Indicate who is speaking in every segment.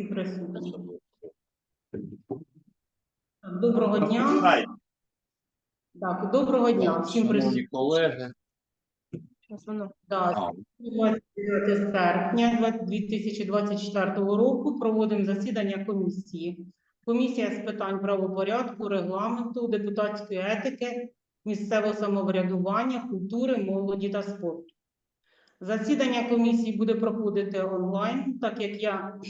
Speaker 1: Всі присутні. Доброго дня. Так, доброго дня. Всім
Speaker 2: Шановні
Speaker 1: присутнім.
Speaker 2: колеги,
Speaker 1: Так,
Speaker 2: а,
Speaker 1: 29 серпня 2024 року проводимо засідання комісії. Комісія з питань правопорядку, регламенту, депутатської етики, місцевого самоврядування, культури, молоді та спорту. Засідання комісії буде проходити онлайн, так як я,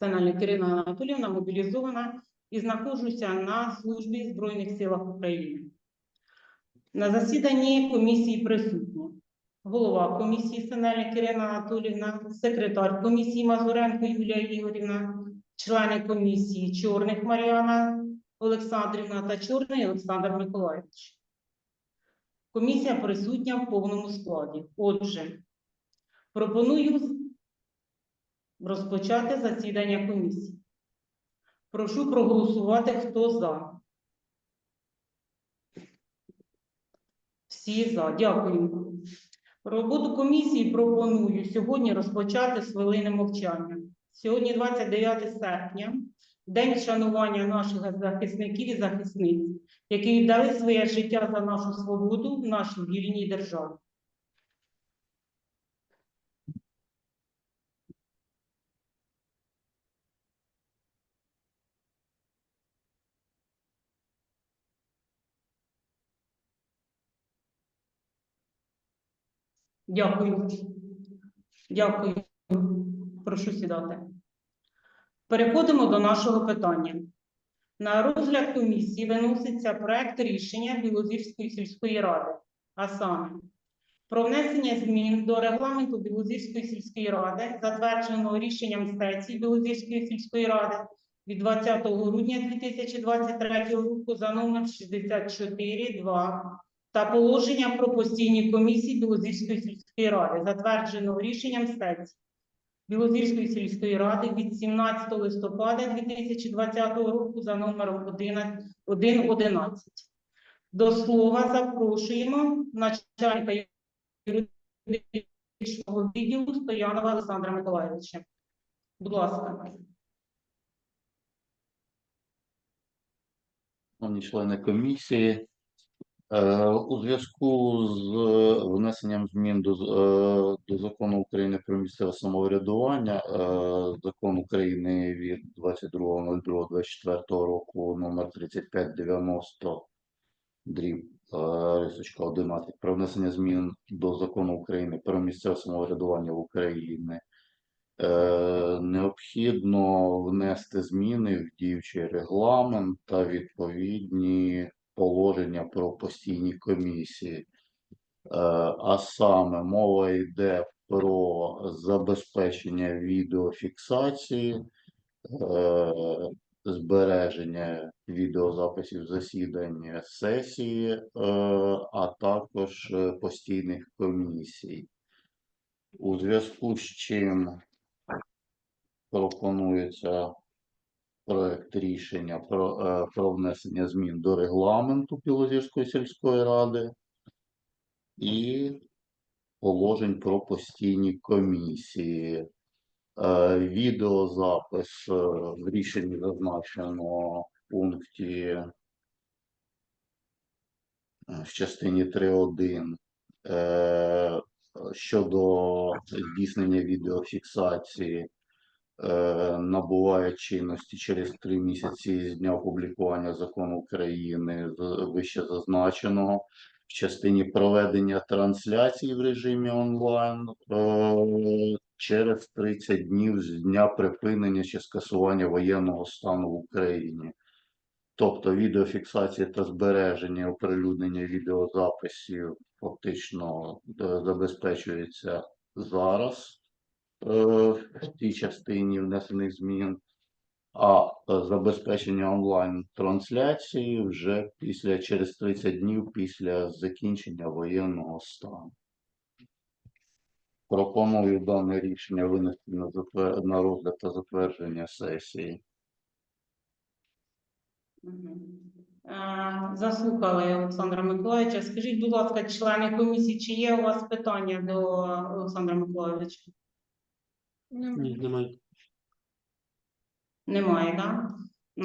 Speaker 1: Станальник Ірина Анатоліївна, мобілізована і знаходжуся на службі Збройних силах України. На засіданні комісії присутні голова комісії Синельник Ірина Анатолівна, секретар комісії Мазуренко Юлія Ігорівна, члени комісії Чорних Мар'яна Олександрівна та Чорний Олександр Миколаївич. Комісія присутня в повному складі. Отже, пропоную розпочати засідання комісії. Прошу проголосувати, хто за. Всі за. Дякую. Роботу комісії пропоную сьогодні розпочати з хвилини мовчання. Сьогодні 29 серпня, день вшанування наших захисників і захисниць, які віддали своє життя за нашу свободу в нашій вільній державі. Дякую. Дякую. Прошу сідати. Переходимо до нашого питання. На розгляд комісії виноситься проект рішення Білозірської сільської ради, а саме про внесення змін до регламенту Білозірської сільської ради, затвердженого рішенням сесії Білозірської сільської ради від 20 грудня 2023 року за номер 64.2 та положення про постійні комісії Білозірської сільської ради, затвердженого рішенням сесії Білозірської сільської ради від 17 листопада 2020 року за номером 1.11. До слова запрошуємо начальника юридичного відділу Стоянова Олександра Миколаївича. Будь ласка.
Speaker 2: шановні члени комісії, у зв'язку з е, внесенням змін до, е, до закону України про місцеве самоврядування, е, закон України від 22.02.24 року номер 3590 дріб е, рисочка 11 про внесення змін до закону України про місцеве самоврядування в Україні. Е, Необхідно внести зміни в діючий регламент та відповідні положення про постійні комісії. Е, А саме мова йде про забезпечення відеофіксації, е, збереження відеозаписів засідань сесії, е, а також постійних комісій. У зв'язку з чим пропонується проект рішення про, е, про внесення змін до регламенту Білозірської сільської ради і положень про постійні комісії. Е, Відеозапис е, в рішенні зазначено в пункті е, в частині 3.1 е, щодо здійснення відеофіксації набуває чинності через три місяці з дня опублікування закону України вище зазначеного в частині проведення трансляцій в режимі онлайн е, через 30 днів з дня припинення чи скасування воєнного стану в Україні. Тобто відеофіксація та збереження оприлюднення відеозаписів фактично е, забезпечується зараз е, в тій частині внесених змін, а е, забезпечення онлайн-трансляції вже після через 30 днів після закінчення воєнного стану. Пропоную дане рішення винести на, затвер... на розгляд та затвердження сесії.
Speaker 1: Е, Заслухали Олександра Миколаївича. Скажіть, будь ласка, члени комісії, чи є у вас питання до Олександра Миколаївича?
Speaker 3: Ні, немає.
Speaker 1: Немає, так?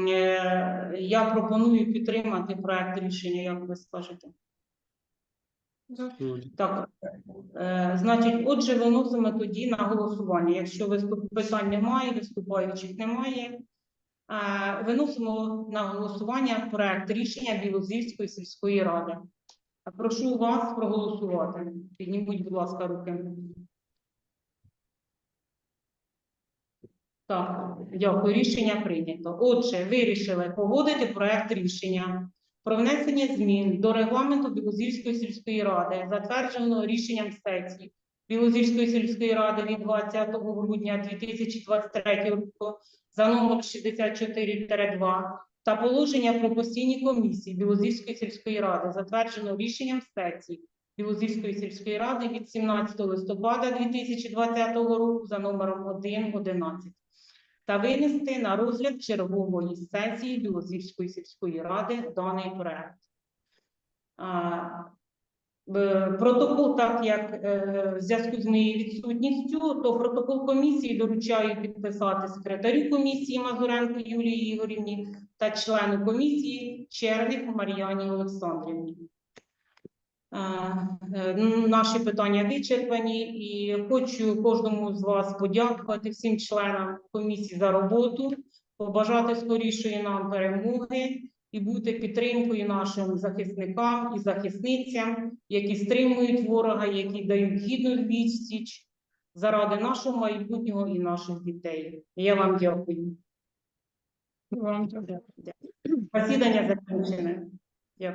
Speaker 1: Е, Я пропоную підтримати проект рішення, як ви скажете. Так, е, значить, отже, виносимо тоді на голосування. Якщо виступ питань немає, виступаючих немає. е, Виносимо на голосування проект рішення Білозірської сільської ради. Прошу вас проголосувати. Підніміть, будь ласка, руки. Так, дякую. Рішення прийнято. Отже, вирішили погодити проект рішення про внесення змін до регламенту Білозірської сільської ради, затвердженого рішенням сесії Білозірської сільської ради від 20 грудня 2023 року за номер 64-2 та положення про постійні комісії Білозірської сільської ради, затвердженого рішенням сесії Білозірської сільської ради від 17 листопада 2020 року за номером 1.11 та винести на розгляд чергової сесії Білозірської сільської ради даний проект. Протокол, так як е, в зв'язку з моєю відсутністю, то протокол комісії доручаю підписати секретарю комісії Мазуренко Юлії Ігорівні та члену комісії Черник Мар'яні Олександрівні. Е, е, Наші питання вичерпані і хочу кожному з вас подякувати всім членам комісії за роботу, побажати скорішої нам перемоги і бути підтримкою нашим захисникам і захисницям, які стримують ворога, які дають гідну відсіч заради нашого майбутнього і наших дітей. Я вам дякую. Засідання закінчене.